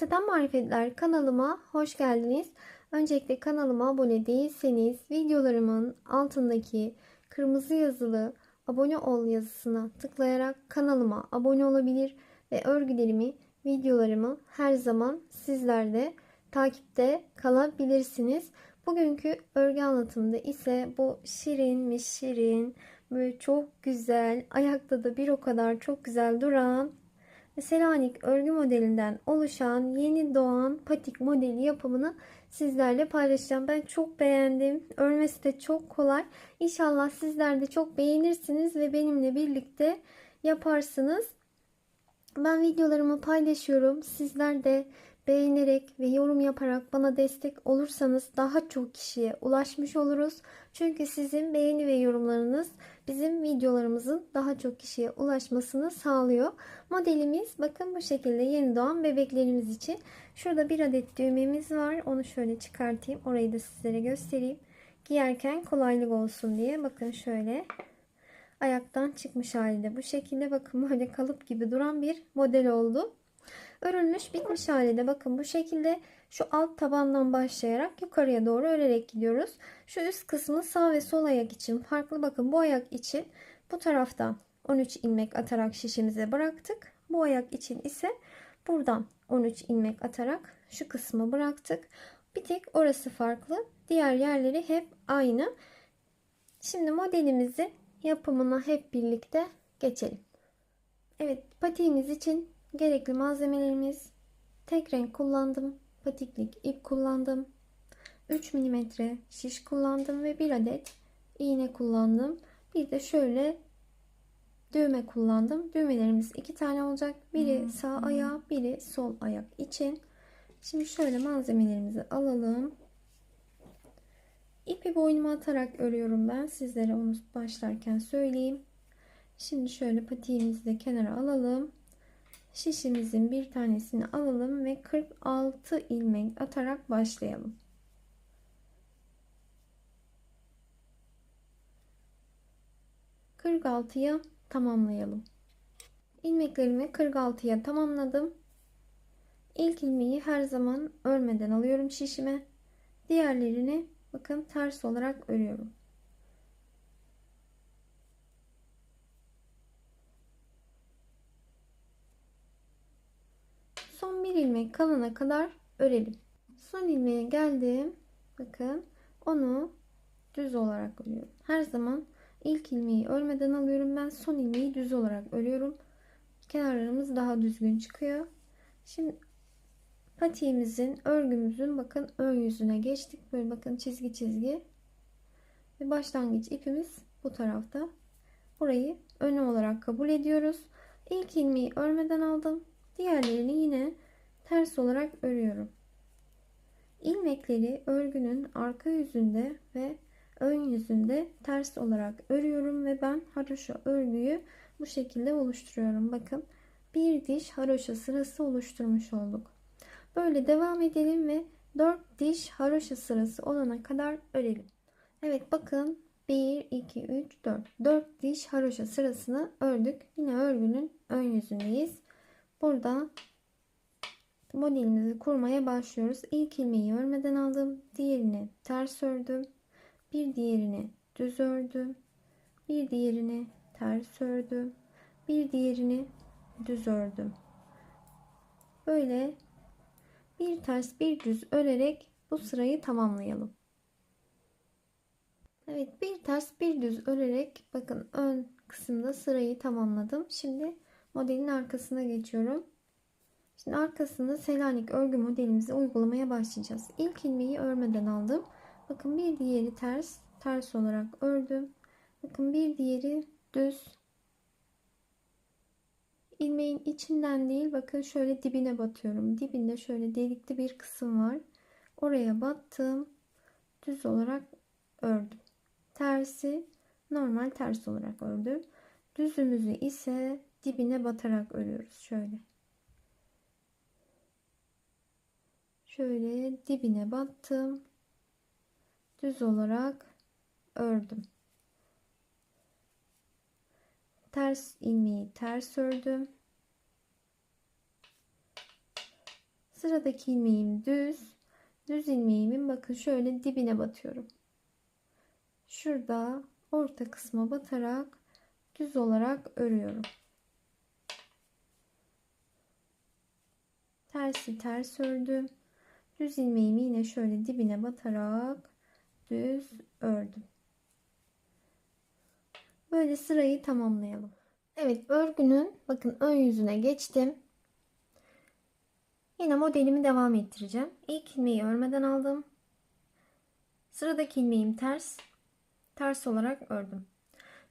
Liseden Marifetler kanalıma hoş geldiniz. Öncelikle kanalıma abone değilseniz videolarımın altındaki kırmızı yazılı abone ol yazısına tıklayarak kanalıma abone olabilir ve örgülerimi, videolarımı her zaman sizlerde takipte kalabilirsiniz. Bugünkü örgü anlatımında ise bu şirinmiş şirin, böyle çok güzel, ayakta da bir o kadar çok güzel duran Selanik örgü modelinden oluşan yeni doğan patik modeli yapımını sizlerle paylaşacağım. Ben çok beğendim. Örmesi de çok kolay. İnşallah sizler de çok beğenirsiniz ve benimle birlikte yaparsınız. Ben videolarımı paylaşıyorum. Sizler de beğenerek ve yorum yaparak bana destek olursanız daha çok kişiye ulaşmış oluruz. Çünkü sizin beğeni ve yorumlarınız bizim videolarımızın daha çok kişiye ulaşmasını sağlıyor. Modelimiz bakın bu şekilde yeni doğan bebeklerimiz için. Şurada bir adet düğmemiz var. Onu şöyle çıkartayım. Orayı da sizlere göstereyim. Giyerken kolaylık olsun diye. Bakın şöyle ayaktan çıkmış halde bu şekilde bakın böyle kalıp gibi duran bir model oldu. Örülmüş bitmiş halde bakın bu şekilde şu alt tabandan başlayarak yukarıya doğru örerek gidiyoruz. Şu üst kısmı sağ ve sol ayak için farklı bakın bu ayak için bu taraftan 13 ilmek atarak şişimize bıraktık. Bu ayak için ise buradan 13 ilmek atarak şu kısmı bıraktık. Bir tek orası farklı. Diğer yerleri hep aynı. Şimdi modelimizi yapımına hep birlikte geçelim. Evet patiğimiz için gerekli malzemelerimiz tek renk kullandım. Patiklik ip kullandım. 3 mm şiş kullandım ve bir adet iğne kullandım. Bir de şöyle düğme kullandım. Düğmelerimiz iki tane olacak. Biri sağ ayağı, biri sol ayak için. Şimdi şöyle malzemelerimizi alalım. İpi boynuma atarak örüyorum ben. Sizlere onu başlarken söyleyeyim. Şimdi şöyle patiğimizi de kenara alalım. Şişimizin bir tanesini alalım ve 46 ilmek atarak başlayalım. Kırk altıya tamamlayalım. İlmeklerimi 46'ya tamamladım. İlk ilmeği her zaman örmeden alıyorum şişime. Diğerlerini bakın ters olarak örüyorum. Son bir ilmek kalana kadar örelim. Son ilmeğe geldim. Bakın onu düz olarak örüyorum. Her zaman ilk ilmeği örmeden alıyorum. Ben son ilmeği düz olarak örüyorum. Kenarlarımız daha düzgün çıkıyor. Şimdi patiğimizin, örgümüzün bakın ön yüzüne geçtik. Böyle bakın çizgi çizgi. Ve başlangıç ipimiz bu tarafta. Burayı önü olarak kabul ediyoruz. İlk ilmeği örmeden aldım. Diğerlerini yine ters olarak örüyorum. İlmekleri örgünün arka yüzünde ve ön yüzünde ters olarak örüyorum ve ben haroşa örgüyü bu şekilde oluşturuyorum. Bakın bir diş haroşa sırası oluşturmuş olduk. Böyle devam edelim ve 4 diş haroşa sırası olana kadar örelim. Evet bakın 1, 2, 3, 4. 4 diş haroşa sırasını ördük. Yine örgünün ön yüzündeyiz. Burada modelimizi kurmaya başlıyoruz. İlk ilmeği örmeden aldım. Diğerini ters ördüm. Bir diğerini düz ördüm. Bir diğerini ters ördüm. Bir diğerini düz ördüm. Böyle bir ters bir düz örerek bu sırayı tamamlayalım. Evet bir ters bir düz örerek bakın ön kısımda sırayı tamamladım. Şimdi modelin arkasına geçiyorum. Şimdi arkasında Selanik örgü modelimizi uygulamaya başlayacağız. İlk ilmeği örmeden aldım. Bakın bir diğeri ters, ters olarak ördüm. Bakın bir diğeri düz. İlmeğin içinden değil, bakın şöyle dibine batıyorum. Dibinde şöyle delikli bir kısım var. Oraya battım. Düz olarak ördüm. Tersi normal ters olarak ördüm. Düzümüzü ise dibine batarak örüyoruz. Şöyle. Şöyle dibine battım. Düz olarak ördüm. Ters ilmeği ters ördüm. Sıradaki ilmeğim düz. Düz ilmeğimin bakın şöyle dibine batıyorum. Şurada orta kısma batarak düz olarak örüyorum. Tersi ters ördüm. Düz ilmeğimi yine şöyle dibine batarak düz ördüm. Böyle sırayı tamamlayalım. Evet örgünün bakın ön yüzüne geçtim. Yine modelimi devam ettireceğim. İlk ilmeği örmeden aldım. Sıradaki ilmeğim ters. Ters olarak ördüm.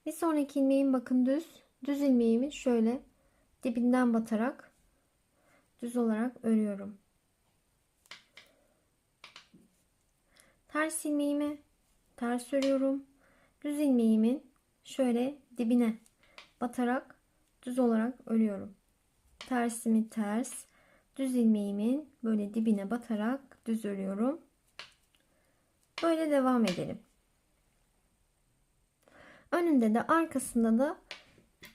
Bir sonraki ilmeğim bakın düz. Düz ilmeğimi şöyle dibinden batarak düz olarak örüyorum. Ters ilmeğimi ters örüyorum. Düz ilmeğimin şöyle dibine batarak düz olarak örüyorum. Tersimi ters, düz ilmeğimin böyle dibine batarak düz örüyorum. Böyle devam edelim. Önünde de arkasında da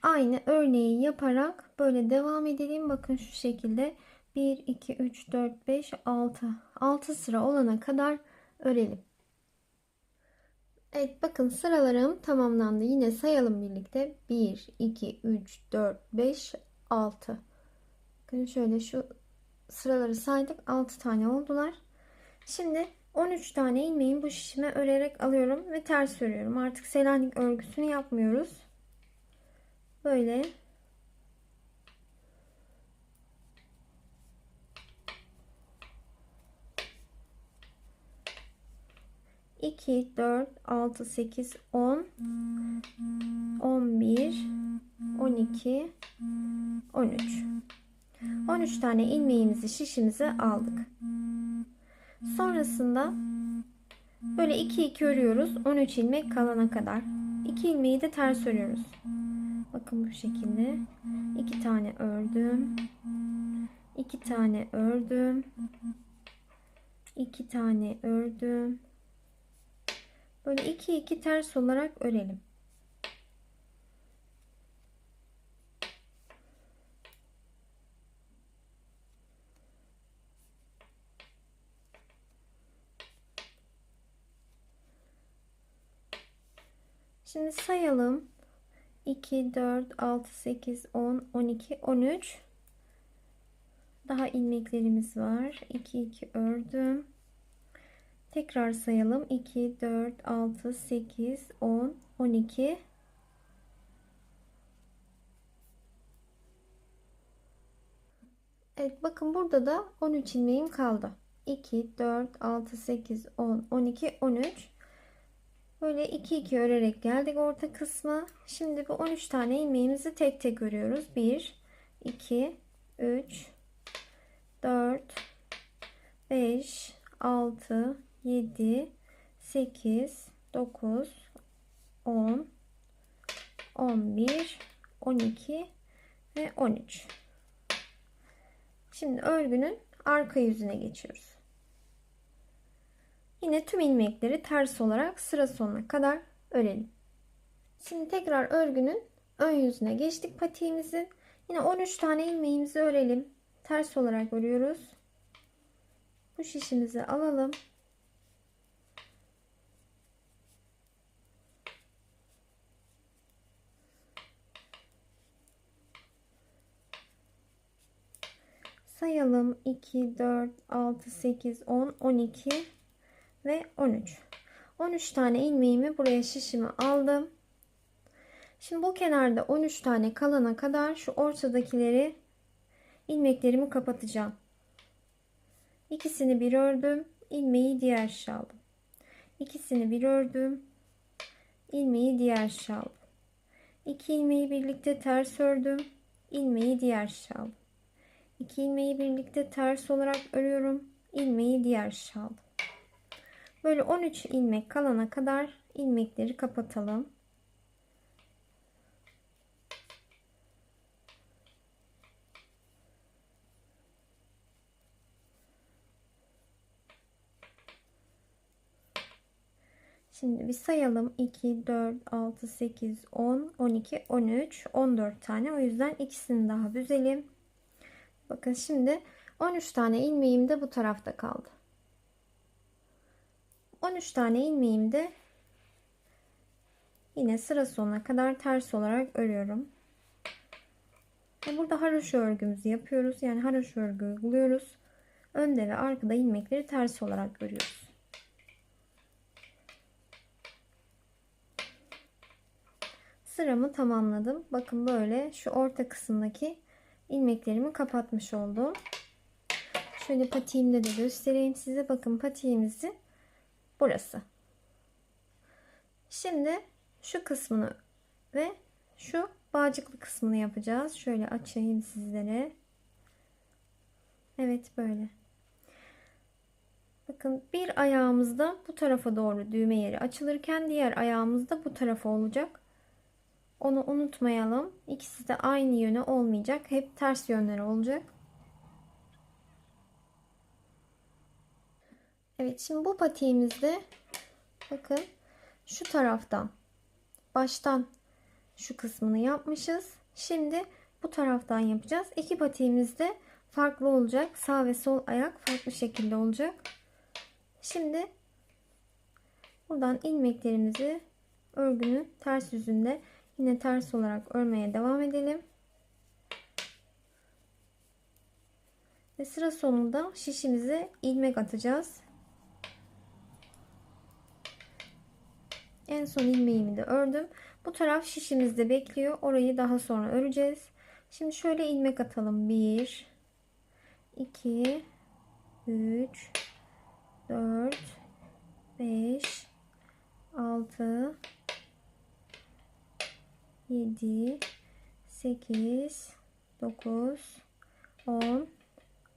aynı örneği yaparak böyle devam edelim. Bakın şu şekilde 1 2 3 4 5 6 6 sıra olana kadar örelim. Evet bakın sıralarım tamamlandı. Yine sayalım birlikte. 1, 2, 3, 4, 5, 6. Bakın şöyle şu sıraları saydık. 6 tane oldular. Şimdi 13 tane ilmeğin bu şişime örerek alıyorum ve ters örüyorum. Artık selanik örgüsünü yapmıyoruz. Böyle 2, 4, 6, 8, 10, 11, 12, 13. 13 tane ilmeğimizi şişimize aldık. Sonrasında böyle 2 2 örüyoruz. 13 ilmek kalana kadar. 2 ilmeği de ters örüyoruz. Bakın bu şekilde. 2 tane ördüm. 2 tane ördüm. 2 tane ördüm. Böyle iki iki ters olarak örelim. Şimdi sayalım. 2, 4, 6, 8, 10, 12, 13. Daha ilmeklerimiz var. 2, 2 ördüm. Tekrar sayalım. 2, 4, 6, 8, 10, 12. Evet bakın burada da 13 ilmeğim kaldı. 2, 4, 6, 8, 10, 12, 13. Böyle 2 2 örerek geldik orta kısma. Şimdi bu 13 tane ilmeğimizi tek tek örüyoruz. 1, 2, 3, 4, 5, 6, 7, 8, 9, 10, 11, 12 ve 13. Şimdi örgünün arka yüzüne geçiyoruz. Yine tüm ilmekleri ters olarak sıra sonuna kadar örelim. Şimdi tekrar örgünün ön yüzüne geçtik patiğimizin. Yine 13 tane ilmeğimizi örelim. Ters olarak örüyoruz. Bu şişimizi alalım. Sayalım. 2 4 6 8 10 12 ve 13 13 tane ilmeğimi buraya şişimi aldım. Şimdi bu kenarda 13 tane kalana kadar şu ortadakileri ilmeklerimi kapatacağım. İkisini bir ördüm ilmeği diğer şişe aldım ikisini bir ördüm ilmeği diğer şişe aldım iki ilmeği birlikte ters ördüm ilmeği diğer şişe 2 ilmeği birlikte ters olarak örüyorum. ilmeği diğer şal. Böyle 13 ilmek kalana kadar ilmekleri kapatalım. Şimdi bir sayalım. 2, 4, 6, 8, 10, 12, 13, 14 tane. O yüzden ikisini daha büzelim. Bakın şimdi 13 tane ilmeğim de bu tarafta kaldı. 13 tane ilmeğim de yine sıra sonuna kadar ters olarak örüyorum. Ve burada haroşa örgümüzü yapıyoruz. Yani haroşa örgü uyguluyoruz. Önde ve arkada ilmekleri ters olarak örüyoruz. Sıramı tamamladım. Bakın böyle şu orta kısımdaki ilmeklerimi kapatmış oldum. Şöyle patiğimde de göstereyim size. Bakın patiğimizi burası. Şimdi şu kısmını ve şu bağcıklı kısmını yapacağız. Şöyle açayım sizlere. Evet böyle. Bakın bir ayağımızda bu tarafa doğru düğme yeri açılırken diğer ayağımızda bu tarafa olacak. Onu unutmayalım. İkisi de aynı yöne olmayacak. Hep ters yönleri olacak. Evet şimdi bu patiğimizde bakın şu taraftan baştan şu kısmını yapmışız. Şimdi bu taraftan yapacağız. İki patiğimiz de farklı olacak. Sağ ve sol ayak farklı şekilde olacak. Şimdi buradan ilmeklerimizi örgünün ters yüzünde yine ters olarak örmeye devam edelim. Ve sıra sonunda şişimize ilmek atacağız. En son ilmeğimi de ördüm. Bu taraf şişimizde bekliyor. Orayı daha sonra öreceğiz. Şimdi şöyle ilmek atalım. 1 2 3 4 5 6 7 8 9 10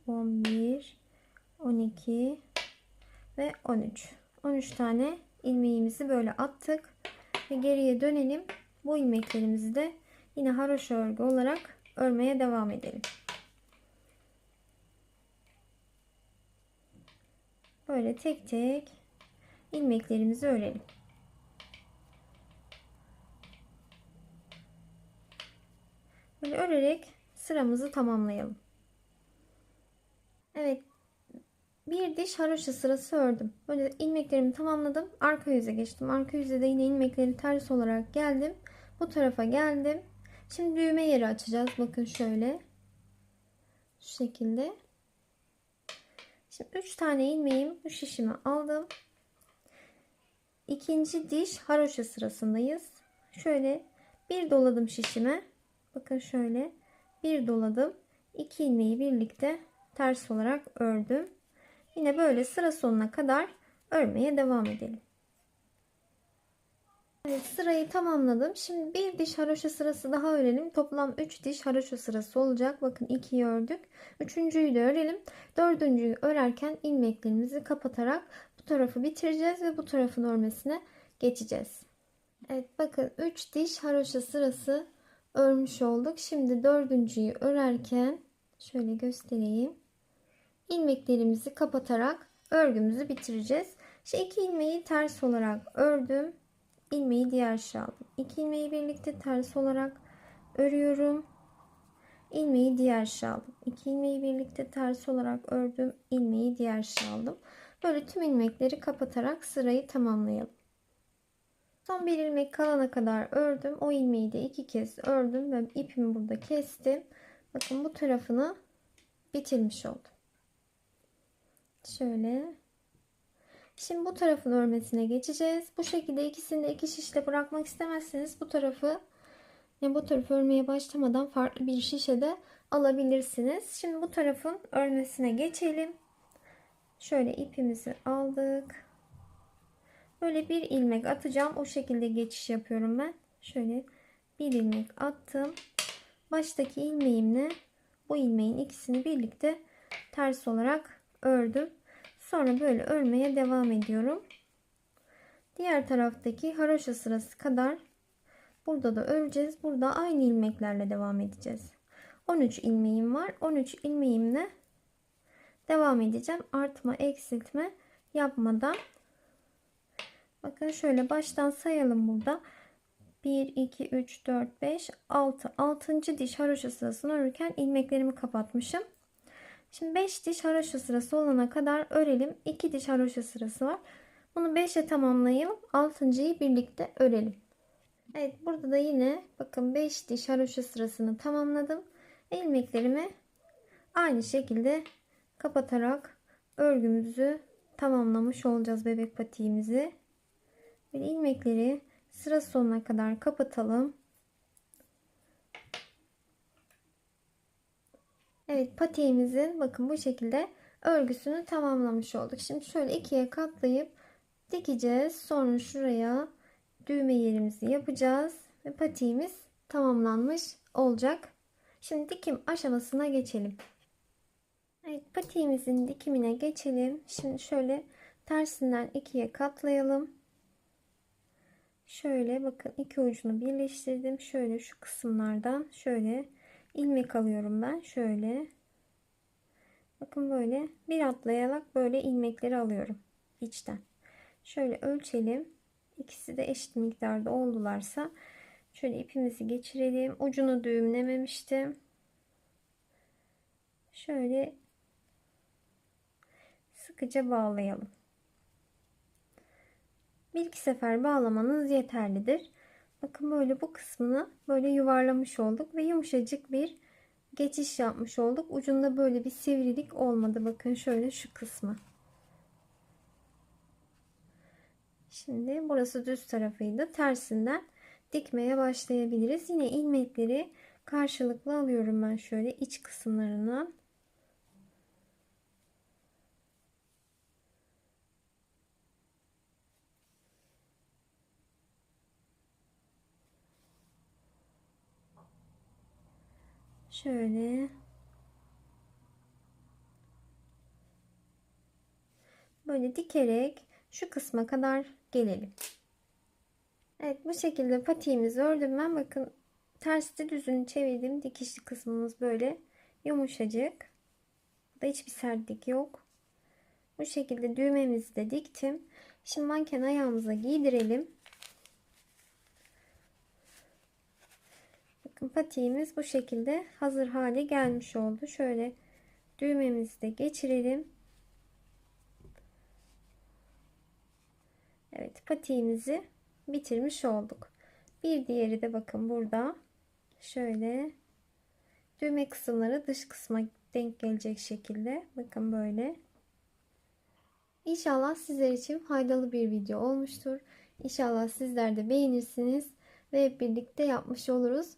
11 12 ve 13 13 tane ilmeğimizi böyle attık ve geriye dönelim. Bu ilmeklerimizi de yine haroşa örgü olarak örmeye devam edelim. Böyle tek tek ilmeklerimizi örelim Böyle örerek sıramızı tamamlayalım. Evet. Bir diş haroşa sırası ördüm. Böyle ilmeklerimi tamamladım. Arka yüze geçtim. Arka yüze de yine ilmekleri ters olarak geldim. Bu tarafa geldim. Şimdi düğme yeri açacağız. Bakın şöyle. Şu şekilde. Şimdi 3 tane ilmeğim bu şişimi aldım. İkinci diş haroşa sırasındayız. Şöyle bir doladım şişime. Bakın şöyle bir doladım. 2 ilmeği birlikte ters olarak ördüm. Yine böyle sıra sonuna kadar örmeye devam edelim. Evet sırayı tamamladım. Şimdi bir diş haroşa sırası daha örelim. Toplam 3 diş haroşa sırası olacak. Bakın 2'yi ördük. Üçüncüyü de örelim. Dördüncüyü örerken ilmeklerimizi kapatarak bu tarafı bitireceğiz ve bu tarafın örmesine geçeceğiz. Evet bakın 3 diş haroşa sırası örmüş olduk. Şimdi dördüncüyü örerken şöyle göstereyim. ilmeklerimizi kapatarak örgümüzü bitireceğiz. Şu iki ilmeği ters olarak ördüm. ilmeği diğer aşağı aldım. İki ilmeği birlikte ters olarak örüyorum. ilmeği diğer aşağı aldım. İki ilmeği birlikte ters olarak ördüm. ilmeği diğer aşağı aldım. Böyle tüm ilmekleri kapatarak sırayı tamamlayalım. Son bir ilmek kalana kadar ördüm. O ilmeği de iki kez ördüm ve ipimi burada kestim. Bakın bu tarafını bitirmiş oldum. Şöyle. Şimdi bu tarafın örmesine geçeceğiz. Bu şekilde ikisini de iki şişle bırakmak istemezseniz bu tarafı yani bu tarafı örmeye başlamadan farklı bir şişe de alabilirsiniz. Şimdi bu tarafın örmesine geçelim. Şöyle ipimizi aldık. Böyle bir ilmek atacağım. O şekilde geçiş yapıyorum ben. Şöyle bir ilmek attım. Baştaki ilmeğimle bu ilmeğin ikisini birlikte ters olarak ördüm. Sonra böyle örmeye devam ediyorum. Diğer taraftaki haroşa sırası kadar burada da öreceğiz. Burada aynı ilmeklerle devam edeceğiz. 13 ilmeğim var. 13 ilmeğimle devam edeceğim. Artma, eksiltme yapmadan Bakın şöyle baştan sayalım burada. 1, 2, 3, 4, 5, 6. 6. diş haroşa sırasını örürken ilmeklerimi kapatmışım. Şimdi 5 diş haroşa sırası olana kadar örelim. 2 diş haroşa sırası var. Bunu 5'e tamamlayalım. 6.yı birlikte örelim. Evet burada da yine bakın 5 diş haroşa sırasını tamamladım. İlmeklerimi aynı şekilde kapatarak örgümüzü tamamlamış olacağız bebek patiğimizi. Ve ilmekleri sıra sonuna kadar kapatalım. Evet patiğimizin bakın bu şekilde örgüsünü tamamlamış olduk. Şimdi şöyle ikiye katlayıp dikeceğiz. Sonra şuraya düğme yerimizi yapacağız ve patiğimiz tamamlanmış olacak. Şimdi dikim aşamasına geçelim. Evet patiğimizin dikimine geçelim. Şimdi şöyle tersinden ikiye katlayalım. Şöyle bakın iki ucunu birleştirdim. Şöyle şu kısımlardan şöyle ilmek alıyorum ben. Şöyle. Bakın böyle bir atlayarak böyle ilmekleri alıyorum içten. Şöyle ölçelim. İkisi de eşit miktarda oldularsa şöyle ipimizi geçirelim. Ucunu düğümlememiştim. Şöyle sıkıca bağlayalım. Bir iki sefer bağlamanız yeterlidir. Bakın böyle bu kısmını böyle yuvarlamış olduk ve yumuşacık bir geçiş yapmış olduk. Ucunda böyle bir sivrilik olmadı. Bakın şöyle şu kısmı. Şimdi burası düz tarafıydı. Tersinden dikmeye başlayabiliriz. Yine ilmekleri karşılıklı alıyorum ben şöyle iç kısımlarından. Şöyle böyle dikerek şu kısma kadar gelelim. Evet bu şekilde patiğimizi ördüm ben. Bakın terste düzünü çevirdim. Dikişli kısmımız böyle yumuşacık. Burada hiçbir sertlik yok. Bu şekilde düğmemizi de diktim. Şimdi manken ayağımıza giydirelim. Bakın patiğimiz bu şekilde hazır hale gelmiş oldu. Şöyle düğmemizi de geçirelim. Evet patiğimizi bitirmiş olduk. Bir diğeri de bakın burada. Şöyle düğme kısımları dış kısma denk gelecek şekilde. Bakın böyle. İnşallah sizler için faydalı bir video olmuştur. İnşallah sizler de beğenirsiniz ve hep birlikte yapmış oluruz.